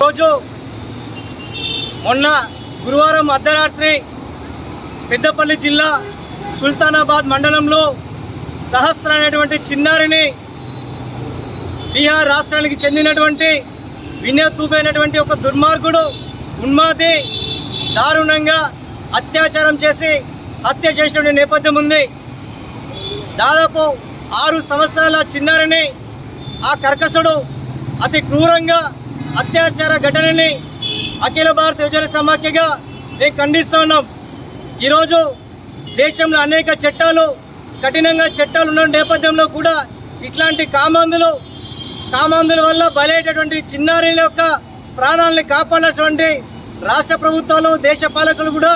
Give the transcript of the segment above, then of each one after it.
రోజు మొన్న గురువారం అర్ధరాత్రి పెద్దపల్లి జిల్లా సుల్తానాబాద్ మండలంలో సహస్ర అనేటువంటి చిన్నారిని బీహార్ రాష్ట్రానికి చెందినటువంటి వినోద్ దూబే అనేటువంటి ఒక దుర్మార్గుడు ఉన్మాది దారుణంగా అత్యాచారం చేసి హత్య చేసిన నేపథ్యం ఉంది. దాదాపు ఆరు సంవత్సరాల చిన్నారిని ఆ కర్కసుడు అతి క్రూరంగా అత్యాచార ఘటనని అఖిల భారత యువజన సమాఖ్యగా మేము ఖండిస్తూ ఉన్నాం. ఈరోజు దేశంలో అనేక చట్టాలు కఠినంగా చట్టాలు ఉన్న నేపథ్యంలో కూడా ఇట్లాంటి కామాంధులు కామాంధుల వల్ల బలైనటువంటి చిన్నారుల యొక్క ప్రాణాలని కాపాడాల్సినటువంటి రాష్ట్ర ప్రభుత్వాలు దేశ పాలకులు కూడా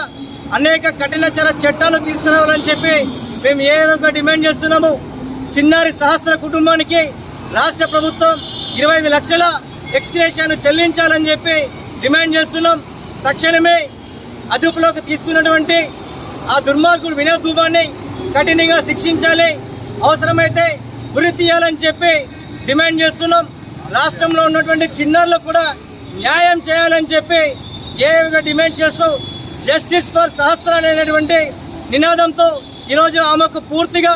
అనేక కఠిన చర చట్టాలు తీసుకురావాలని చెప్పి మేము ఏ విధంగా డిమాండ్ చేస్తున్నాము? చిన్నారి సహస్ర కుటుంబానికి రాష్ట్ర ప్రభుత్వం ఇరవై ఐదు లక్షల ఎక్స్గ్రేషియాను చెల్లించాలని చెప్పి డిమాండ్ చేస్తున్నాం. తక్షణమే అదుపులోకి తీసుకున్నటువంటి ఆ దుర్మార్గుడు వినోద్ దూబాన్ని కఠినంగా శిక్షించాలి. అవసరమైతే ఉరి తీయాలని చెప్పి డిమాండ్ చేస్తున్నాం. రాష్ట్రంలో ఉన్నటువంటి చిన్నారులకు కూడా న్యాయం చేయాలని చెప్పి ఏ విధంగా డిమాండ్ చేస్తూ జస్టిస్ ఫర్ సహస్ర అనేటువంటి నినాదంతో ఈరోజు ఆమెకు పూర్తిగా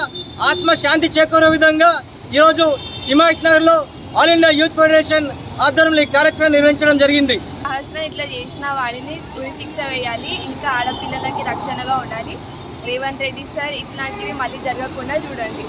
ఆత్మశాంతి చేకూరే విధంగా ఈరోజు హిమాయత్ నగర్లో ఆల్ ఇండియా యూత్ ఫెడరేషన్ ఆధ్వర్యంలో ఈ కార్యక్రమం నిర్వహించడం జరిగింది. సహస్రం ఇట్లా చేసిన వాడిని ఉరి శిక్ష వేయాలి ఇంకా ఆడపిల్లలకి రక్షణగా ఉండాలి. రేవంత్ రెడ్డి సార్ ఇట్లాంటివి మళ్ళీ జరగకుండా చూడండి.